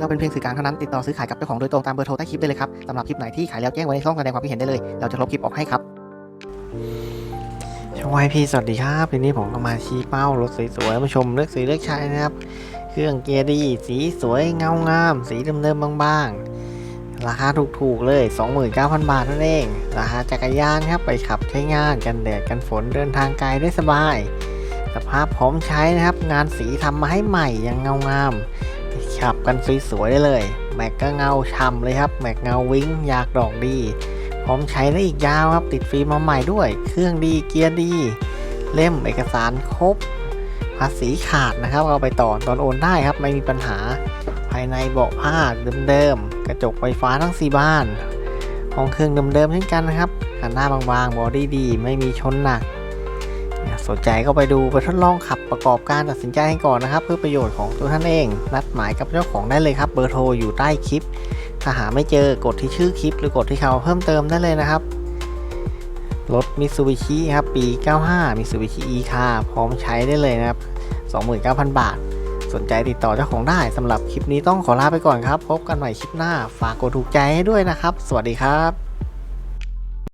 เราเป็นเพียงสื่อกลางเท่านั้นติดต่อซื้อขายกับเจ้าของโดยตรงตามเบอร์โทรใต้คลิปได้เลยครับสำหรับคลิปไหนที่ขายแล้วแจ้งไว้ในช่องแสดงความคิดเห็นได้เลย เราจะลบคลิปออกให้ครับช่องไอพีสวัสดีครับทีนี้ผมก็มาชี้เป้ารถสวยๆมาชมเลือกสีเลือกใช้นะครับ เครื่องเกียร์ดีสีสวยเงางาม สีเดิมๆบางๆ ราคาถูกๆเลย 29,000 บาทนั่นเอง ราคาจักรยานครับไปขับใช้งานกันแดดกันฝนเดินทางไกลได้สบาย สภาพพร้อมใช้นะครับ งานสีทำมาให้ใหม่ยังเงางาม ไปขับกันสวยๆได้เลย แม็กก็เงาช่ำเลยครับแม็กเงาวิ้งอยากดอกดี พร้อมใช้ได้อีกยาวครับติดฟิล์มมาใหม่ด้วย เครื่องดีเกียร์ดี เล่มเอกสารครบ ภาษีขาดนะครับ เอาไปต่อตอนโอนได้ครับไม่มีปัญหาภายในเบาะผ้าเดิมๆ กระจกไฟฟ้าทั้ง 4 บ้าน ห้องเครื่องเดิมๆเช่นกันนะครับกันหน้าบางๆ บอดี้ดี ไม่มีชนหนัก สนใจก็ไปดูไปทดลองขับประกอบการตัดสินใจให้ก่อนนะครับ เพื่อประโยชน์ของตัวท่านเอง นัดหมายกับเจ้าของได้เลยครับ เบอร์โทรอยู่ใต้คลิป ถ้าหาไม่เจอกดที่ชื่อคลิป หรือกดที่เขาเพิ่มเติมได้เลยนะครับ รถ Mitsubishi ครับปี 95 Mitsubishi e-car พร้อมใช้ได้เลยนะครับ 29,000 บาท สนใจติดต่อเจ้าของได้สำหรับคลิปนี้ต้องขอลาไปก่อนครับ พบกันใหม่คลิปหน้า ฝากกดถูกใจให้ด้วยนะครับ สวัสดีครับ